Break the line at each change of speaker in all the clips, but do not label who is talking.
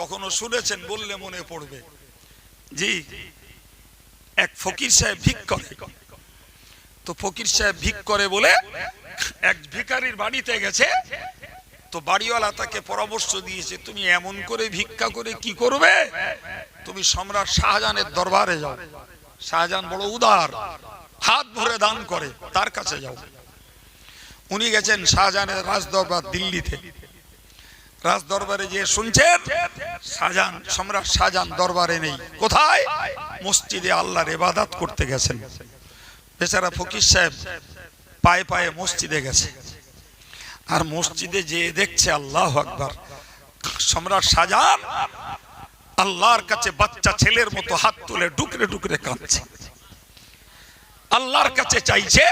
কখনো শুনেছেন, বললে মনে পড়বে। জি, এক ফকির সাহেব ভিক করে। তো ফকির সাহেব ভিক করে বলে, এক ভিখারির বাড়িতে গেছে, তো বাড়িওয়ালা তাকে পরামর্শ দিয়েছে, তুমি এমন করে ভিক্ষা করে কি করবে? তুমি সম্রাট শাহজাহানের দরবারে যাও। শাহজাহান বড় উদার, হাত ভরে দান করে, তার কাছে যাও। উনি গেছেন শাহজাহানের রাজদরবার দিল্লিতে। রাজ দরবারে যে শুনছেন? শাহজাহান, সম্রাট শাহজাহান দরবারে নেই। কোথায়? মসজিদে আল্লাহর ইবাদত করতে গেছেন। বেচারা ফকির সাহেব পায়ে পায়ে মসজিদে গেছে। আর মসজিদে যে দেখছে আল্লাহ আকবার। সম্রাট শাহজাহান আল্লাহর কাছে বাচ্চা ছেলের মতো হাত তুলে ডুকরে ডুকরে কাঁদছে। আল্লাহর কাছে চাইছে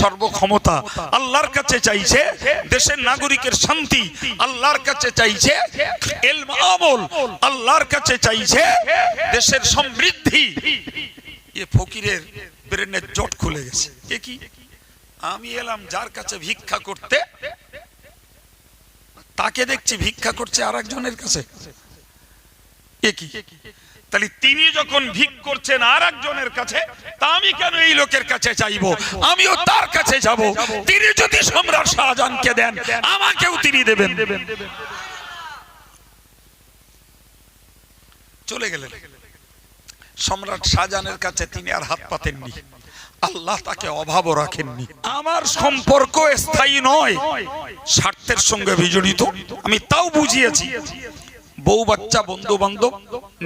সর্বক্ষমতা। আল্লাহর কাছে চাইছে দেশের নাগরিকের শান্তি। আল্লাহর কাছে চাইছে এলম আল্লাহর কাছে চাইছে দেশের সমৃদ্ধি। এ ফকিরের ব্রেনের জট খুলে গেছে। এ কি? আমি এলাম যার কাছে ভিক্ষা করতে। তাকে দেখছি ভিক্ষা করছে আর একজনের কাছে। এ কি? তাহলে তিনি যখন ভিক করছেন আর একজনের কাছে, তা আমি কেন এই লোকের কাছে চাইব? আমিও তার কাছে যাব। তিনি যদি সম্রাট শাহজাহানকে দেন, আমাকেও তিনি দেবেন। চলে গেলেন। সম্রাট শাহজাহানের কাছে তিনি আর হাত পাতেননি। আল্লাহ তাকে অভাবও রাখেননি। আমার সম্পর্ক স্থায়ী নয়। স্বার্থের সঙ্গে বিজড়িত। আমি তাও বুঝিয়েছি। বউ বাচ্চা বন্ধু বান্ধব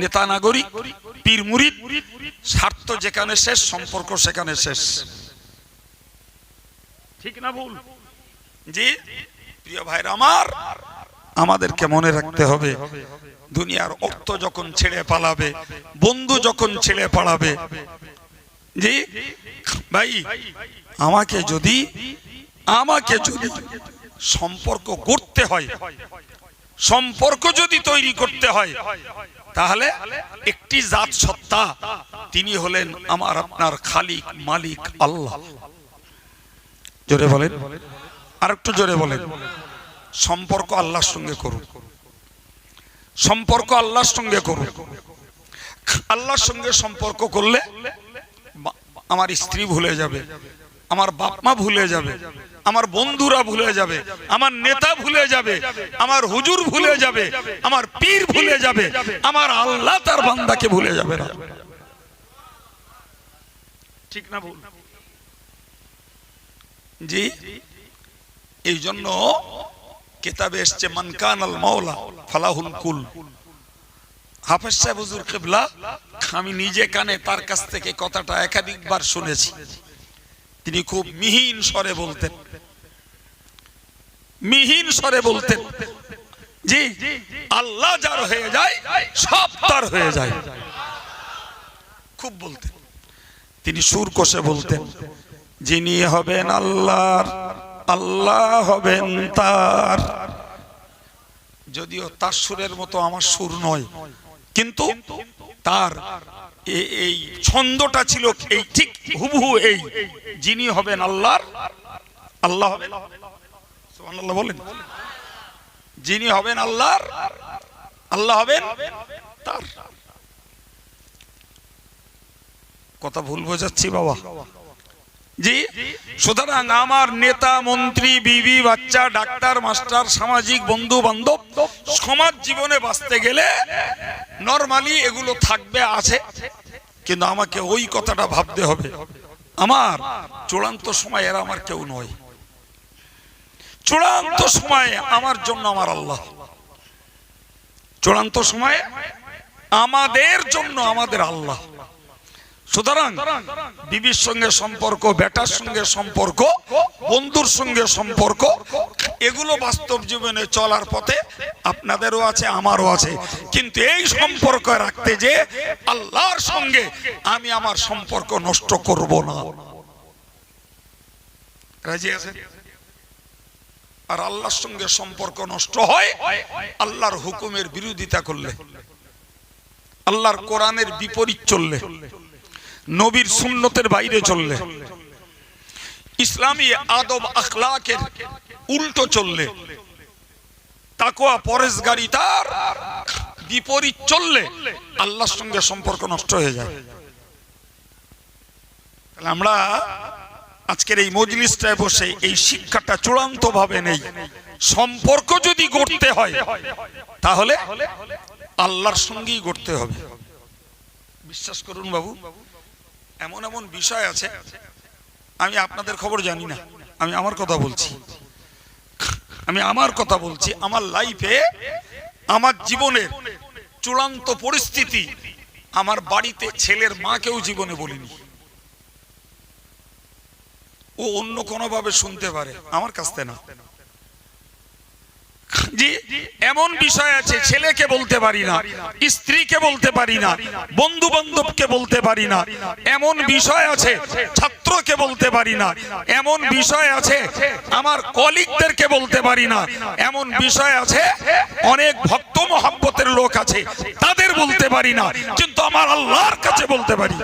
নেতা নাগরিক পীর মুরিদ স্বার্থ যেখানে শেষ সম্পর্ক সেখানে শেষ। ঠিক না ভুল? জি প্রিয় ভাইরা আমার আমাদেরকে মনে রাখতে হবে দুনিয়ার অর্থ যখন ছেড়ে পালাবে বন্ধু যখন ছেড়ে পালাবে। জি ভাই আমাকে যদি আমাকে যদি সম্পর্ক করতে হয় সম্পর্ক যদি তৈরি করতে হয়, তাহলে একটি জাত সত্তা, তিনি হলেন আমার আপনার খালিক মালিক আল্লাহ। জোরে বলেন? আর একটু জোরে বলেন। সম্পর্ক আল্লাহর সঙ্গে করুন। সম্পর্ক আল্লাহর সঙ্গে করুন। আল্লাহর সঙ্গে সম্পর্ক করলে আমার স্ত্রী ভুলে যাবে। আমার বাপ মা ভুলে যাবে, আমার বন্ধুরা ভুলে যাবে, আমার নেতা ভুলে যাবে, আমার হুজুর ভুলে যাবে, আমার পীর ভুলে যাবে, আমার আল্লাহ তার বান্দাকে ভুলে যাবে না। ঠিক না ভুল? জি, এই জন্য কেতাবে এসছে মানকান আল মাওলা ফালাহুল কুল। হাফেজ সাহেব হুজুর কেবলা, আমি নিজে কানে তার কাছ থেকে কথাটা একাধিকবার শুনেছি। তিনি খুব মিহিন স্বরে বলতেন। মিহিন স্বরে বলতেন, জি, আল্লাহ যার হয়ে যায়, সব তার হয়ে যায়। খুব বলতেন। তিনি সুর কষে বলতেন, যিনি হবেন আল্লাহর, আল্লাহ হবেন তার। যদিও তার সুরের মতো আমার সুর নয়, কিন্তু তার এই ছন্দটা ছিল এই, ঠিক হুবহু এই। যিনি হবেন আল্লাহর, আল্লাহ হবেন। সুবহানাল্লাহ বলেন। যিনি হবেন আল্লাহর, আল্লাহ হবেন তার। কথা ভুল বোঝাচ্ছি বাবা। জি? সুতরাং আমার নেতা, মন্ত্রী, বিবি, বাচ্চা, ডাক্তার, মাস্টার, সামাজিক বন্ধু, বান্ধব, সমাজ জীবনে বাঁচতে গেলে নরমালি এগুলো থাকবে, আছে। কিন্তু আমাকে ওই কথাটা ভাবতে হবে। আমার চূড়ান্ত সময় এরা আমার কেউ নয়। চূড়ান্ত সময়ে আমার জন্য আমার আল্লাহ। চূড়ান্ত সময়ে আমাদের জন্য আমাদের আল্লাহ। সুতরাং বিবির সঙ্গে সম্পর্ক, বেটার সঙ্গে সম্পর্ক, বন্ধুর সঙ্গে সম্পর্ক, এগুলো বাস্তব জীবনে চলার পথে আপনাদেরও আছে, আমারও আছে। কিন্তু এই সম্পর্ক রাখতে যে আল্লাহর সঙ্গে আমি আমার সম্পর্ক নষ্ট করব না। রাজি আছে আর আল্লাহর সঙ্গে সম্পর্ক নষ্ট হয়, আল্লাহর হুকুমের বিরোধিতা করলে, আল্লাহর কোরআনের বিপরীত চললে। নবীর সুন্নতের বাইরে চললে। ইসলামী আদব আখলাকের উল্টো চললে। তাকোয়া পরেশগারি তার বিপরীত চললে আল্লাহর সঙ্গে সম্পর্ক নষ্ট হয়ে যায়। আমরা আজকের এই মজলিসটায় বসে এই শিক্ষাটা চূড়ান্ত ভাবে নেই। সম্পর্ক যদি গড়তে হয়, তাহলে আল্লাহর সঙ্গেই গড়তে হবে। বিশ্বাস করুন বাবু। এমন এমন বিষয় আছে, আমি আপনাদের খবর জানি না। আমি আমার কথা বলছি। আমি আমার কথা বলছি, আমার লাইফে আমার জীবনের চূড়ান্ত পরিস্থিতি আমার বাড়িতে ছেলের মাকেও জীবনে বলিনি। ও অন্য কোনোভাবে শুনতে পারে, আমার কাছ থেকে না। জি এমন বিষয় আছে, ছেলেকে বলতে পারি না, স্ত্রীকে বলতে পারি না বন্ধু বান্ধবকে বলতে পারি না, এমন বিষয় আছে, ছাত্রকে বলতে পারি না, এমন বিষয় আছে, আমার কলিগদেরকে বলতে পারি না, এমন বিষয় আছে, অনেক ভক্ত মহাব্বতের লোক আছে, তাদের বলতে পারি না, কিন্তু আমার আল্লাহর কাছে বলতে পারি।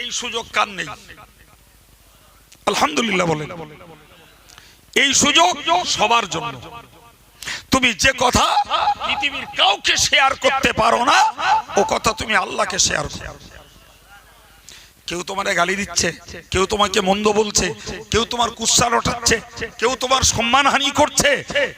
এই সুযোগ কার নেই? আলহামদুলিল্লাহ বলেন। এই সুযোগ সবার জন্য। তুমি যে কথা পৃথিবীর কাউকে শেয়ার করতে পারো না, ও কথা তুমি আল্লাহকে শেয়ার করো। কেউ তোমারে গালি দিচ্ছে, কেউ তোমাকে মন্দ বলছে, কেউ তোমার কুৎসা রটাচ্ছে, কেউ তোমার সম্মানহানি করছে,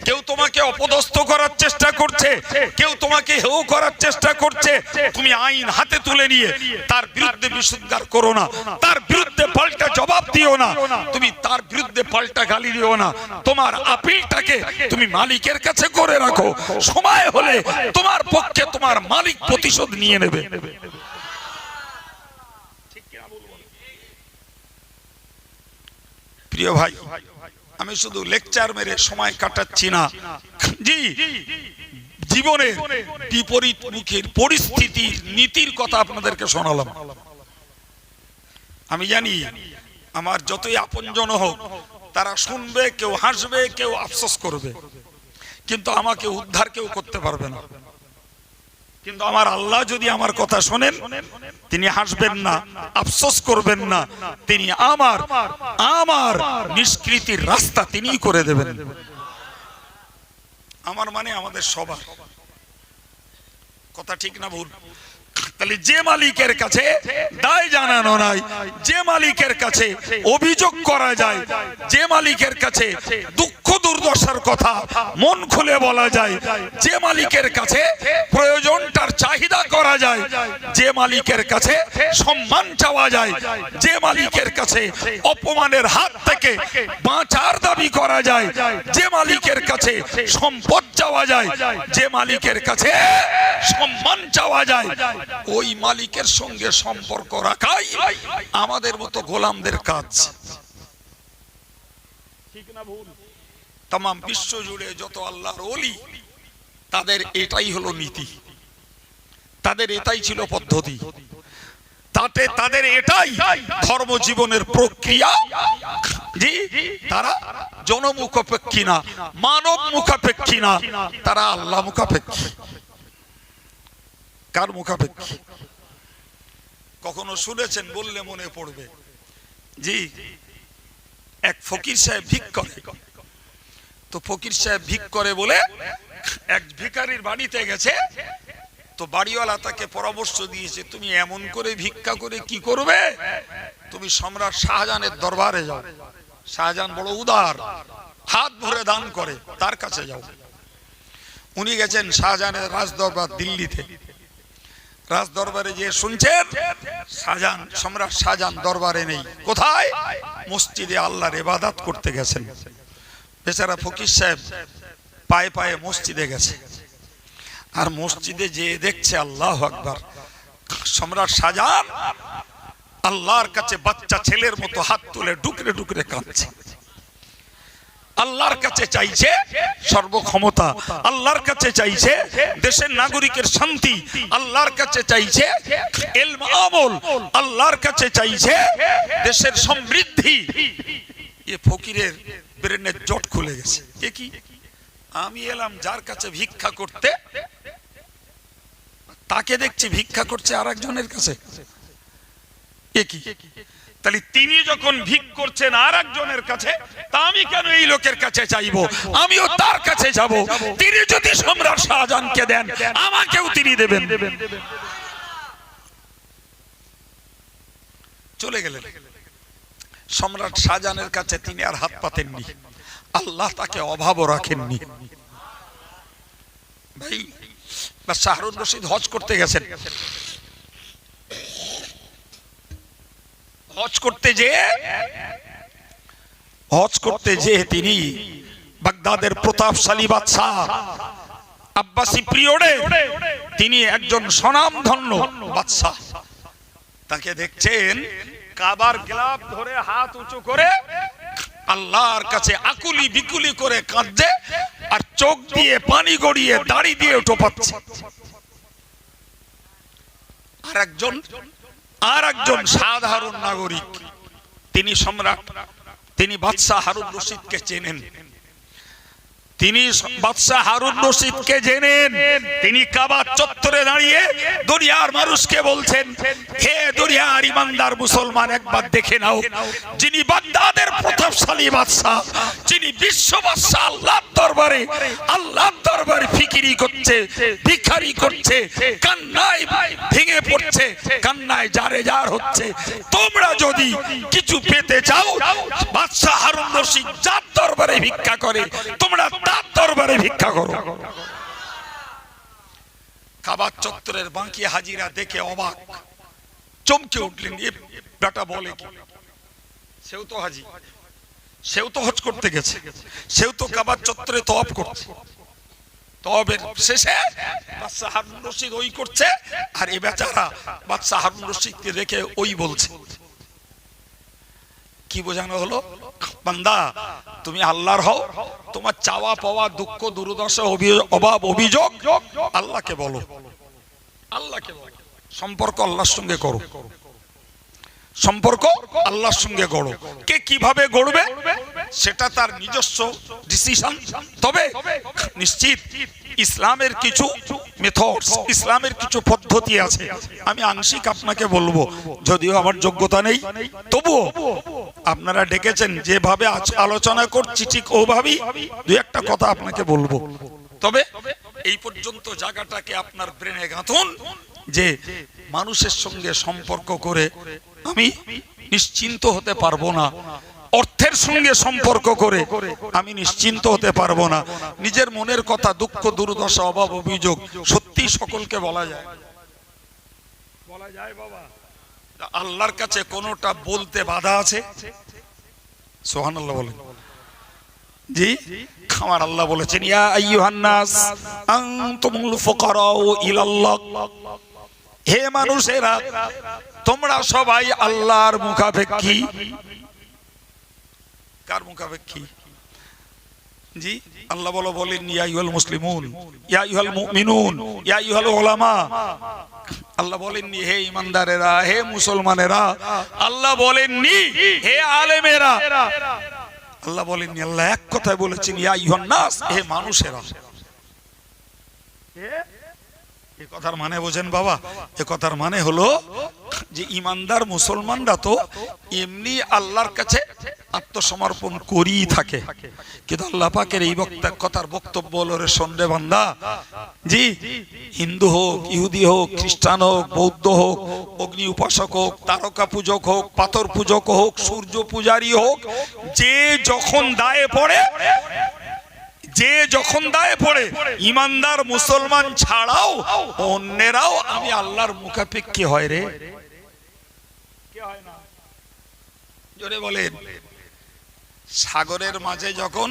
কেউ তোমাকে অপদস্থ করার চেষ্টা করছে, কেউ তোমাকে হেও করার চেষ্টা করছে। তুমি আইন হাতে তুলে নিয়ে তার বিরুদ্ধে বিশুদ্ধার করো না, তার বিরুদ্ধে পাল্টা জবাব দিও না, তুমি তার বিরুদ্ধে পাল্টা গালি দিও না। তোমার আপিলটাকে তুমি মালিকের কাছে করে রাখো, সময় হলে তোমার পক্ষে তোমার মালিক প্রতিশোধ নিয়ে নেবে। প্রিয় ভাই, আমি শুধু লেকচার মেরে সময় কাটাচ্ছি না। জি, জীবনের বিপরীত মুখের পরিস্থিতির নীতির কথা আপনাদেরকে শোনালাম। আমি জানি আমার যতই আপনজন হোক, তারা শুনবে, কেউ হাসবে, কেউ আফসোস করবে। কিন্তু আমাকে উদ্ধার কেউ করতে পারবে না। কিন্তু আমার আল্লাহ যদি আমার কথা শোনেন, তিনি হাসবেন না, আফসোস করবেন না, তিনি আমার আমার নিষ্কৃতির রাস্তা তিনি করে দেবেন। আমার মানে আমাদের সবার। কথা ঠিক না ভুল? তাহলে যে মালিকের কাছে দায় জানানো নাই, যে মালিকের কাছে অভিযোগ করা যায়, যে মালিকের কাছে দুঃখ দুর্দশার কথা মন খুলে বলা যায়। যে মালিকের কাছে প্রয়োজনটার চাহিদা করা যায়, যে মালিকের কাছে সম্মান চাওয়া যায়, যে মালিকের কাছে অপমানের হাত থেকে বাঁচার দাবি করা যায়, যে মালিকের কাছে সম্পদ চাওয়া যায়, যে মালিকের কাছে সম্মান চাওয়া যায়, ওই মালিকের সঙ্গে সম্পর্ক রাখাই আমাদের মতো গোলামদের কাজ। তাম বিশ্ব জুড়ে যত আল্লাহর অলি তাদের এটাই হলো নীতি। তাদের এটাই ছিল পদ্ধতি। তাতে তাদের এটাই ধর্ম জীবনের প্রক্রিয়া। জি, তারা জনমুখাপেক্ষী না, মানব মুখাপেক্ষী না, তারা আল্লাহ মুখাপেক্ষী। কার মুখাপেক্ষী? কখনো শুনেছেন, বললে মনে পড়বে। জি, এক ফকির সাহেব ভিক করে। তো ফকির সাহেব ভিক করে বলে, এক ভিকারির বাড়িতে গেছে। তো বাড়িওয়ালা তাকে পরামর্শ দিয়েছে, তুমি এমন করে ভিক্ষা করে কি করবে? তুমি সম্রাট শাহজাহানের দরবারে যাও। শাহজাহান বড় উদার, হাত ভরে দান করে, তার কাছে যাও। উনি গেছেন শাহজাহানের রাজদরবার দিল্লিতে। রাজ দরবারে যে শুনছেন, শাহজাহান, সম্রাট শাহজাহান দরবারে নেই। কোথায়? মসজিদে আল্লাহর ইবাদত করতে গেছেন। বেচারা ফকির সাহেব পায়ে পায়ে মসজিদে গেছে। আর মসজিদে যে দেখছে আল্লাহ আকবার, সম্রাট শাহজাহান আল্লাহর কাছে বাচ্চা ছেলের মতো হাত তুলে ডুকরে ডুকরে কাঁদছে। আল্লাহর কাছে চাইছে সর্বক্ষমতা, আল্লাহর কাছে চাইছে দেশের নাগরিকের শান্তি, আল্লাহর কাছে চাইছে আল্লাহর কাছে চাইছে দেশের সমৃদ্ধি। এ ফকিরের ব্রেনের জট খুলে গেছে। এ কি? আমি এলাম যার কাছে ভিক্ষা করতে। তাকে দেখছি ভিক্ষা করছে আর একজনের কাছে। এ কি? তাহলে তিনি যখন ভিক করছেন আর একজনের কাছে তা আমি কেন এই লোকের কাছে চাইব আমিও তার কাছে যাব। তিনি যদি সম্রাট শাহজাহানকে দেন আমাকেও তিনি দেবেন। চলে গেলেন। সম্রাট শাহজাহানের কাছে তিনি আর হাত পাতেননি। আল্লাহ তাকে অভাবও রাখেননি। ভাই, বা শাহরুন রশিদ হজ করতে গেছেন। হজ করতে যে, হজ করতে যে তিনি বাগদাদের প্রতাপশালী বাদশাহ, আব্বাসী পিরিয়ডে তিনি একজন স্বনামধন্য বাদশাহ। তাকে দেখছেন কাবার গ্লাভ ধরে হাত উঁচু করে আল্লাহর কাছে আকুলি বিকুলি করে কাঁদছে আর চোখ দিয়ে পানি গড়িয়ে দাড়ি দিয়ে টোপাচ্ছে। আর একজন আর একজন সাধারণ নাগরিক, তিনি সম্রাট, তিনি বাদশাহ হারুন রশিদকে চেনেন। তিনি বাদশাহ হারুন রশিদকে জেনেন। তিনি কাবার চত্বরে দাঁড়িয়ে দুনিয়ার মানুষকে বলছেন, হে দুনিয়ার ইমানদার মুসলমান, একবার দেখে নাও, যিনি বাগদাদের প্রতাপশালী বাদশাহ, যিনি বিশ্ব বাদশাহ আল্লাহর দরবারে আল্লাহর দরবারে ফিকিরি করছে, ভিখারি করছে, কান্নায় ভেঙে পড়ছে, কান্নায় জারে জার হচ্ছে। তোমরা যদি কিছু পেতে চাও, বাদশাহ হারুন রশিদ যার দরবারে ভিক্ষা করে, তোমরা তার দরবারে ভিক্ষা করো। কাবার চত্বরের বাঁকি হাজিরা দেখে অবাক। চমকে উঠলেন, এ বেটা বলে কি? সেও তো হাজি। সেও তো হজ করতে গেছে। সেও তো কাবার চত্বরে তওয়াব করছে। তবের শেষে বাদশাহ হারুন রশিদ ওই করছে আর এ বেচারা বাদশাহ হারুন রশিদকে দেখে ওই বলছে। কি বোঝানো হলো? বান্দা, তুমি আল্লাহর হও, তোমার চাওয়া পাওয়া দুঃখ, দুর্দশা অভি- অভাব, অভিযোগ আল্লাহকে বলো। আল্লাহকে সম্পর্ক আল্লাহর সঙ্গে করো। সম্পর্ক আল্লাহর সঙ্গে গড়ো। কে কীভাবে গড়বে, সেটা তার নিজস্ব ডিসিশন তবে নিশ্চিত ইসলামের কিছু মেথডস ইসলামের কিছু পদ্ধতি আছে। আমি আংশিক আপনাকে বলব, যদিও আমার যোগ্যতা নেই, তবুও আপনারা ডেকেছেন, যেভাবে আলোচনা করছি ঠিক ওভাবেই দু একটা কথা আপনাকে বলব। তবে এই পর্যন্ত জায়গাটাকে আপনার ব্রেনে গাঁথুন যে মানুষের সঙ্গে সম্পর্ক করে আমি নিশ্চিন্ত হতে পারব না। অর্থের সঙ্গে সম্পর্ক করে আমি নিশ্চিন্ত হতে পারব না। নিজের মনের কথা দুঃখ দুর্দশা অভাব অভিযোগ সত্যি সকলকে বলা যায়। বলা যায় বাবা। আল্লাহর কাছে কোনোটা বলতে বাধা আছে? সোহান আল্লাহ বলেন। জি? আমার আল্লাহ বলেছেন ইয়া আইয়ুহান নাস আনতুমুল ফুকারাউ ইলাল্লাহ। হে মানুষেরা তোমরা সবাই আল্লাহর মুখাপেক্ষী। কার মুখাপেক্ষী? জি? আল্লাহ বলো, বলেন, ইয়া মুসলিমুন, ইয়া মুমিনুন, ইয়া উলামা। আল্লাহ বলেননি, হে ইমানদারেরা, হে মুসলমানেরা, আল্লাহ বলেননি, হে আলেমেরা। আল্লাহ বলেননি, আল্লাহ এক কথায় বলেছেন, ইয়া নাস, হে মানুষেরা। কথার মানে বোঝেন বাবা। এ কথার মানে হলো যে ইমানদার মুসলমানরা তো এমনি আল্লাহর কাছে আত্মসমর্পণ করেই থাকে। কিন্তু আল্লাহ পাকের এই বক্তা, কথার বক্তব্য হলো রে সন্ডে বান্দা, জি, হিন্দু হোক, ইহুদি হোক, খ্রিস্টান হোক, বৌদ্ধ হোক, অগ্নি উপাসক হোক, তারকা পূজক হোক, পাথর পূজক হোক, সূর্য পূজারী হোক, যে যখন দায়ে পড়ে যে যখন দায়ে পড়ে, ইমানদার মুসলমান ছাড়াও অন্যেরাও, আমি আল্লাহর মুখাপেক্ষী হয় রে। জোরে বলেন। সাগরের মাঝে যখন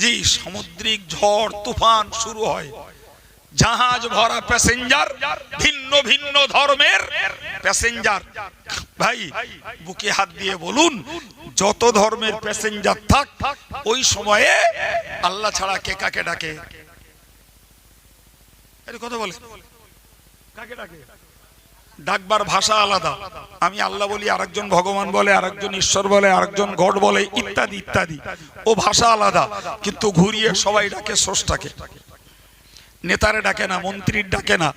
জি, সামুদ্রিক ঝড়, তুফান শুরু হয়, জাহাজ ভরা প্যাসেঞ্জার, ভিন্ন ভিন্ন ধর্মের প্যাসেঞ্জার। ভাই, বুকে হাত দিয়ে বলুন যত ধর্মের প্যাসেঞ্জার থাক ওই সময়ে আল্লাহ ছাড়া কে কাকে ডাকে? কথা বলে কাকে ডাকে? ডাকবার ভাষা আলাদা। আমি আল্লাহ বলি আরেকজন ভগবান বলে আরেকজন ঈশ্বর বলে আরেকজন গড বলে ইত্যাদি ইত্যাদি। ও ভাষা আলাদা কিন্তু ঘুরিয়ে সবাই ডাকে স্রষ্টাকে। নেতারে ডাকে না, মন্ত্রীর ডাকে না,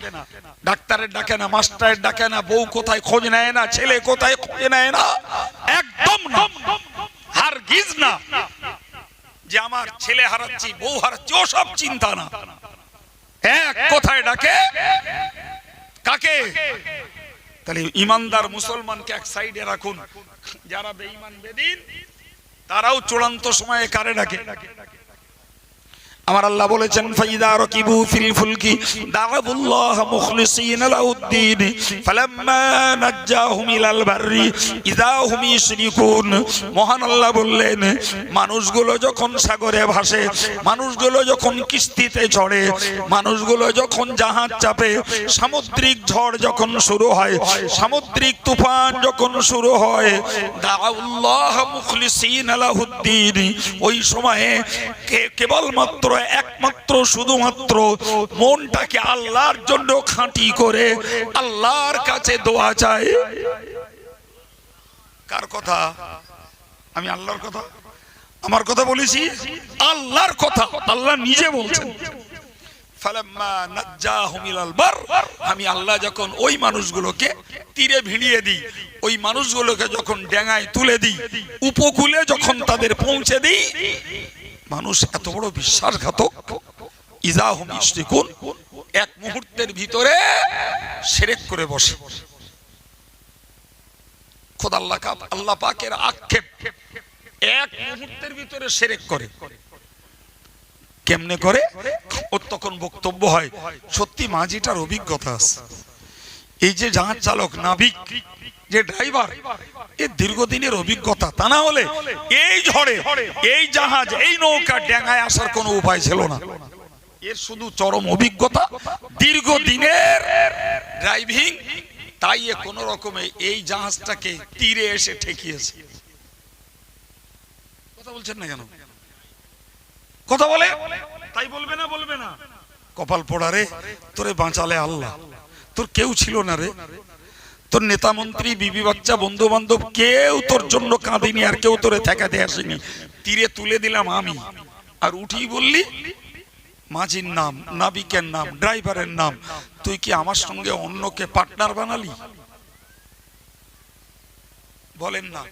ডাক্তারের ডাকে না, মাস্টারের ডাকে না, বউ কোথায় খোঁজ নেয় না, ছেলে কোথায় খোঁজ নেয় না, একদম হার গিজ না যে আমার ছেলে হারাচ্ছি, বউ হারাচ্ছি, ওসব চিন্তা না। এক কোথায় ডাকে, কাকে? তাহলে ইমানদার মুসলমানকে এক সাইডে রাখুন। যারা বেঈমান, বেদিন, তারাও চূড়ান্ত সময়ে কারে ডাকে? আমার আল্লাহ বলেছেন, ফাইদা রাকিবু ফিল ফুলকি দাআবুল্লাহ মুখলিসিন লাহুদ্দিন ফালাম্মা নাজ্জাহুম ইলাল বাররি ইযা হুম ইশরিকুন। মহান আল্লাহ বললেন, মানুষগুলো যখন সাগরে ভাসে, মানুষগুলো যখন কিস্তিতে চড়ে মানুষগুলো যখন জাহাজ চাপে, সামুদ্রিক ঝড় যখন শুরু হয়, সামুদ্রিক তুফান যখন শুরু হয় দাআউল্লাহ মুখলিসিন লাহুদ্দিন ওই সময়ে কেবলমাত্র একমাত্র, শুধুমাত্র মনটাকে আল্লাহর জন্য খাঁটি করে আল্লাহর কাছে দোয়া চায় কার কথা? আমি আল্লাহর কথা? আমার কথা বলেছি? আল্লাহর কথা। আল্লাহ নিজে বলছেন। আমি আল্লাহ যখন ওই মানুষগুলোকে তীরে ভিড়িয়ে দিই, ওই মানুষগুলোকে যখন ডেঙায় তুলে দিই, উপকূলে যখন তাদের পৌঁছে দিই মানুষ এত বড় বিশ্বাসঘাতক। এক মুহূর্তের ভিতরে সেরেক করে বসে। আল্লাহ পাকের আক্ষেপ। এক মুহূর্তের ভিতরে সেরেক করে। কেমনে করে? ওর তখন বক্তব্য হয়, সত্যি মাঝিটার অভিজ্ঞতা আছে। এই যে জাহাজ চালক, নাবিক যে ড্রাইভার এ দীর্ঘদিনের অভিজ্ঞতা তা না হলে এই ঝড়ে এই জাহাজ এই নৌকা ডেঙায় আসার কোনো উপায় ছিল না। এর শুধু চরম অভিজ্ঞতা দীর্ঘদিনের ড্রাইভিং তাই এ কোন রকমে এই জাহাজটাকে তীরে এসে ঠেকিয়েছে। কথা বলছেন না কেন? কথা বলে? তাই বলবে না বলবে না। কপাল পোড়া রে তোরে বাঁচালে আল্লাহ। তোর কেউ ছিল না রে। তোর নেতা মন্ত্রী, বিবি বাচ্চা বন্ধু বান্ধব কেউ তোর জন্য কাঁদিনি আর কেউ তোরে ঠেকাতে আসেনি। তীরে তুলে দিলাম আমি। আর উঠি বললি, মাঝির নাম, নাবিকের নাম, ড্রাইভারের নাম, তুই কি আমার সঙ্গে অন্যকে পার্টনার বানালি? বলেন না।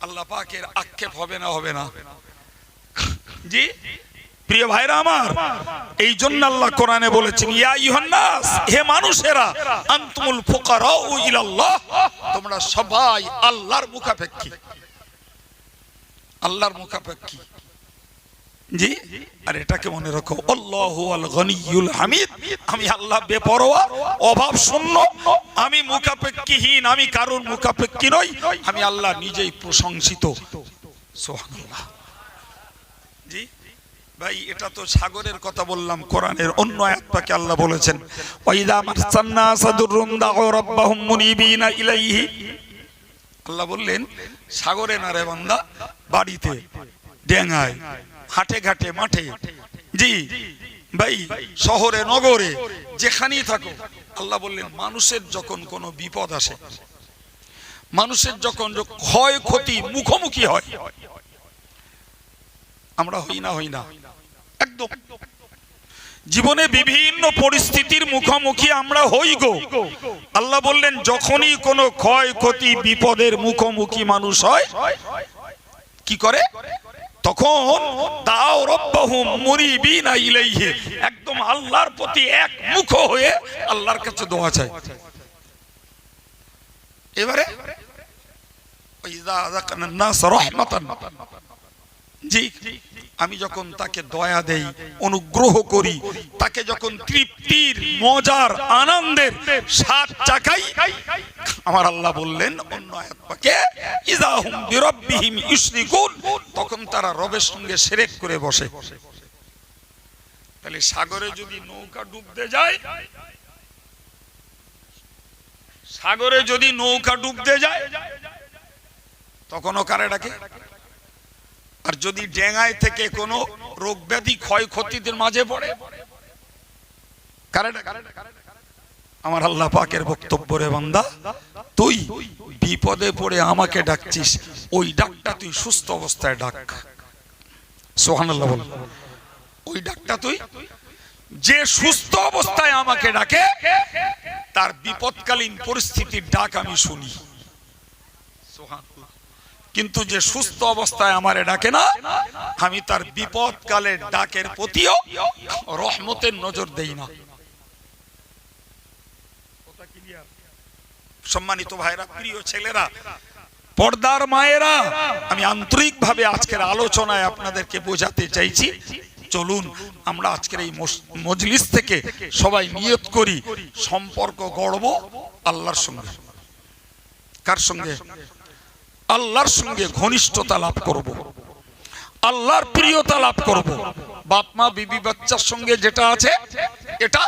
আল্লাহ পাকের আক্ষেপ হবে না হবে না। জি? প্রিয় ভাইরা আমার এই জন্য আল্লাহ কোরআনে বলেছেন, ইয়া ইউহান্নাস হে মানুষেরা, আনতুমুল ফুকারাউ ইলাল্লাহ, তোমরা সবাই আল্লাহর মুখাপেক্ষী। আল্লাহর মুখাপেক্ষী। জি? আর এটাকে মনে রাখো, আল্লাহু আল গনিয়ুল হামিদ, আমি আল্লাহ বেপরোয়া, অভাব শূন্য, আমি মুখাপেক্ষীহীন, আমি কারোর মুখাপেক্ষী নই, আমি আল্লাহ নিজেই প্রশংসিত। সুবহানাল্লাহ। জি? ভাই, এটা তো সাগরের কথা বললাম, কোরআনের অন্য আয়াত পাকে আল্লাহ বলেছেন, ওয়াইদা মারসান্না সাদুরুম দাউ রাব্বাহুম মুনিবিনা ইলাইহি। আল্লাহ বললেন, সাগরে না রে বান্দা, বাড়িতে, ডেঙ্গায়, হাটে ঘাটে, মাঠে। জি, ভাই, শহরে, নগরে, যেখানেই থাকো, আল্লাহ বললেন, মানুষের যখন কোনো বিপদ আসে, মানুষের যখন ক্ষয় ক্ষতি মুখোমুখি হয় আমরা হই না হই না। একদম। জীবনে বিভিন্ন পরিস্থিতির মুখোমুখি আমরা হই গো। আল্লাহ বললেন, যখনই কোনো ক্ষয়, ক্ষতি, বিপদের মুখোমুখি মানুষ হয়, কি করে? তখন দাও রব্বাহুম মুনিবিনা ইলাইহি। একদম আল্লাহর প্রতি এক মুখ হয়ে আল্লাহর কাছে দোয়া চায় এবারে ওয়াইদা আযাকানা নাস রাহমাতান। আমি যখন তাকে দয়া দেই, অনুগ্রহ করি, তাকে যখন তৃপ্তির, মজার, আনন্দের সাত চাকাই আমার আল্লাহ বললেন, অন্য আয়াত পাকে ইজাহুম বিরাব্বিহিম ইউশরিকুন তখন তারা রবের সঙ্গে শিরক করে বসে। তাহলে সাগরে যদি নৌকা ডুবতে যায়, সাগরে যদি নৌকা ডুবতে যায়, তখনও কারে ডাকে? আর যদি ডেঙ্গায় থেকে কোনো রোগ ব্যাধি ক্ষয়ক্ষতিদের মাঝে পড়ে? আমার আল্লাহ পাকের বক্তব্য রে বান্দা, তুই বিপদে পড়ে আমাকে ডাকছিস, ওই ডাকটা তুই সুস্থ অবস্থায় ডাক। সোহান বল। ওই ডাকটা তুই যে সুস্থ অবস্থায় আমাকে ডাকে, তার বিপদকালীন পরিস্থিতির ডাক আমি শুনি। কিন্তু যে সুস্থ অবস্থায় আমারে ডাকে না, আমি তার বিপদকালের ডাকের প্রতিও রহমতের নজর দেই না। সম্মানিত ভাইরা, প্রিয় ছেলেরা, পর্দার মায়েরা, আমি আন্তরিকভাবে আজকের আলোচনায় আপনাদেরকে বোঝাতে চাইছি। চলুন, আমরা আজকের এই মজলিস থেকে সবাই নিয়ত করি, সম্পর্ক গড়ব আল্লাহর সঙ্গে। কার সঙ্গে? আল্লাহর সঙ্গে ঘনিষ্ঠতা লাভ করব। আল্লাহর প্রিয়তা লাভ করব। বাপ মা বিবি, বাচ্চার সঙ্গে যেটা আছে, এটা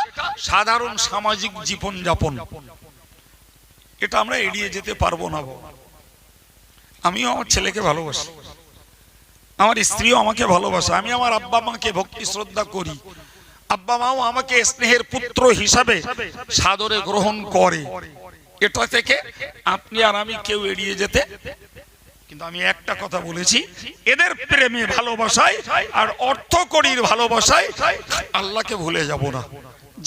সাধারণ সামাজিক জীবন যাপন এটা আমরা এড়িয়ে যেতে পারব না। আমিও আমার ছেলেকে ভালোবাসি। আমার স্ত্রীও আমাকে ভালোবাসে। আমি আমার আব্বা মাকে ভক্তি, শ্রদ্ধা করি। আব্বা মাও আমাকে স্নেহের পুত্র হিসাবে সাদরে গ্রহণ করে। এটা থেকে আপনি আর আমি কেউ এড়িয়ে যেতে কিন্তু আমি একটা কথা বলেছি, এদের প্রেমে ভালোবাসায় আর অর্থ করির ভালোবাসায় আল্লাহকে ভুলে যাব না।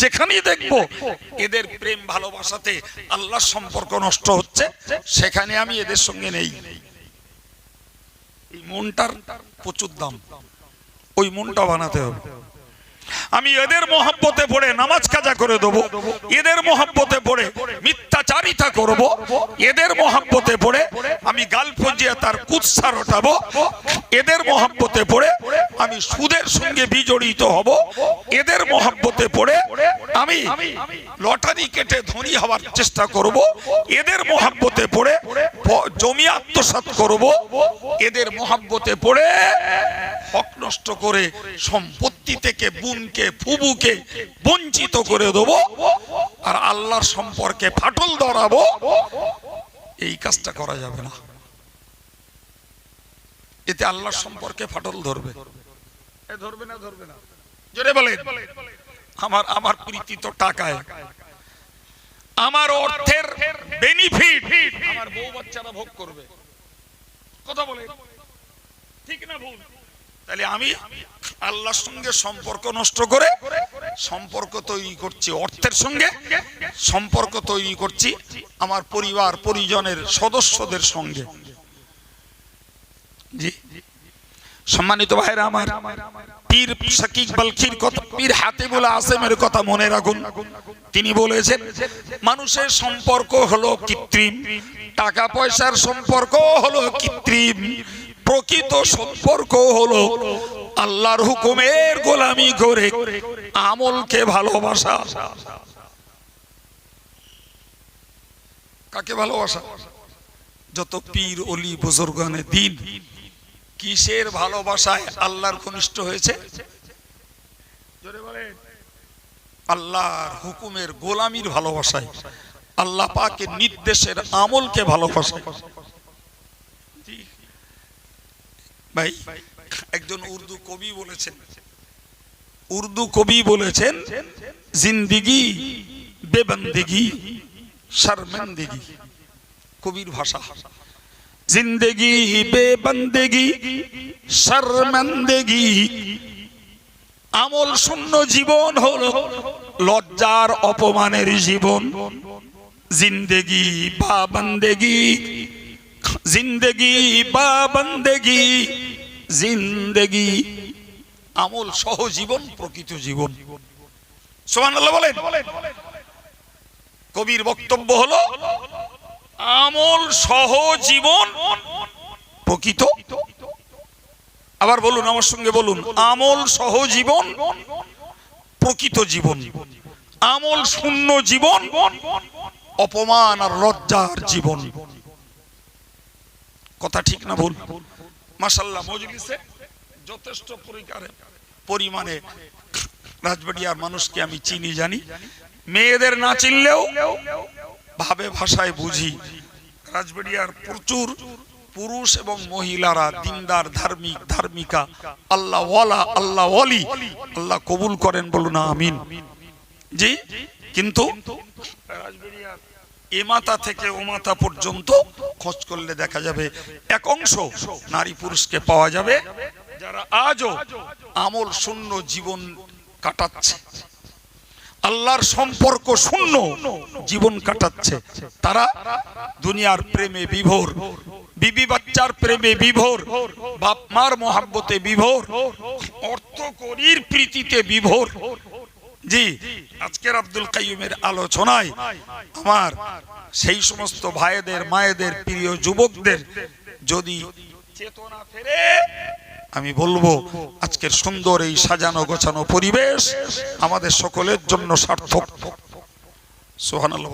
যেখানেই দেখব, এদের প্রেম ভালোবাসাতে আল্লাহর সম্পর্ক নষ্ট হচ্ছে, সেখানে আমি এদের সঙ্গে নেই। এই মনটার প্রচুর দাম। ওই মনটা বানাতে হবে। আমি এদের মহাব্বতে পড়ে নামাজ কাজা করে দেবো, এদের মহাব্বতে পড়ে মিথ্যাচারিতা করব, এদের মহাব্বতে পড়ে আমি গাল ফজিয়ে তার কুৎসা রটাবো। এদের মহাব্বতে পড়ে আমি সুদের সঙ্গে বিজড়িত হব। এদের মহাব্বতে পড়ে আমি লটারি কেটে ধনী হওয়ার চেষ্টা করব। এদের মহাব্বতে পড়ে জমি আত্মসাৎ করব। এদের মহাব্বতে পড়ে হক নষ্ট করে সম্পত্তি থেকে বোনকে, ফুবুকে বঞ্চিত করে দেব আর আল্লাহর সম্পর্কে ফাটল ধরাবো। এই কাজটা করা যাবে না। এতে আল্লাহর সম্পর্কে ফাটল ধরবে। ধরবে না ধরবে না। জোরে বলে আমার আমার প্রীতি তো টাকায়। আমার অর্থের বেনিফিট আমার বউ বাচ্চারা ভোগ করবে। কথা বলে। ঠিক না ভুল? তাহলে আমি আল্লাহর সঙ্গে সম্পর্ক নষ্ট করে সম্পর্ক তৈরি করছি অর্থের সঙ্গে সম্পর্ক তৈরি করছি আমার পরিবার পরিজনের সদস্যদের সঙ্গে। সম্মানিত ভাইরা আমার, পীর বালখির কথা, পীর আসেমের কথা মনে রাখুন। তিনি বলেছেন, মানুষের সম্পর্ক হলো কৃত্রিম টাকা পয়সার সম্পর্ক হলো কৃত্রিম, প্রকৃত সম্পর্ক হলো আল্লাহর হুকুমের গোলামি করে আমলকে ভালোবাসা। কাকে ভালোবাসা? যত পীর, অলি, বুজুর্গানে দিন কিসের ভালোবাসায় আল্লাহর ঘনিষ্ঠ হয়েছে? আল্লাহর হুকুমের গোলামির ভালোবাসায় আল্লাহ পাকের নির্দেশের আমলকে ভালোবাসায় ভাই একজন উর্দু কবি বলেছেন উর্দু কবি বলেছেন জিন্দিগি বেবন্দিগি শর্মিন্দগি কবির ভাষা। জিন্দগি বেবন্দেগি শর্মন্দেগি আমল শূন্য জীবন হলো লজ্জার অপমানের জীবন। জিন্দেগি বা বন্দেগি জিন্দেগি বা বন্দেগি জিন্দেগি। আমল সহ জীবন, প্রকৃত জীবন। সোমান বলেন। কবির বক্তব্য হলো আমল সহ জীবন প্রকৃত? আবার বলুন, আমার সঙ্গে বলুন, আমল সহ জীবন প্রকৃত জীবন। আমল শূন্য জীবন অপমান আর লজ্জার জীবন। কথা ঠিক না ভুল? মাসাল্লাহ মজলিসে যথেষ্ট পরিকারে পরিমাণে রাজবাড়িয়ার মানুষকে আমি চিনি, জানি। মেয়েদের না চিনলেও ভাবে ভাষায় বুঝি। রাজবাড়িয়ার প্রচুর পুরুষ এবং মহিলারা, দিনদার, ধার্মিক, ধার্মিকা। আল্লাহ ওয়ালা, আল্লাহ ওয়ালি। আল্লাহ কবুল করেন বলুন, আমিন। জি? কিন্তু এ মাথা থেকে ও মাথা পর্যন্ত খোঁজ করলে দেখা যাবে এক অংশ নারী পুরুষকে পাওয়া যাবে, যারা আজও আমল শূন্য জীবন কাটাচ্ছে। আল্লাহর সম্পর্ক শূন্য জীবন কাটাচ্ছে। তারা দুনিয়ার প্রেমে বিভোর, বিবি বাচ্চার প্রেমে বিভোর, বাপ মার মহাব্বতে বিভোর অর্থ করির প্রীতিতে বিভোর। জি, আজকের আব্দুল কাইয়ুমের আলোচনায় আমার সেই সমস্ত ভাইদের, মায়েদের, প্রিয় যুবকদের যদি চেতনা ফেরে আমি বলব আজকের সুন্দর এই সাজানো গোছানো পরিবেশ আমাদের সকলের জন্য সার্থক। সোহান আল্লাহ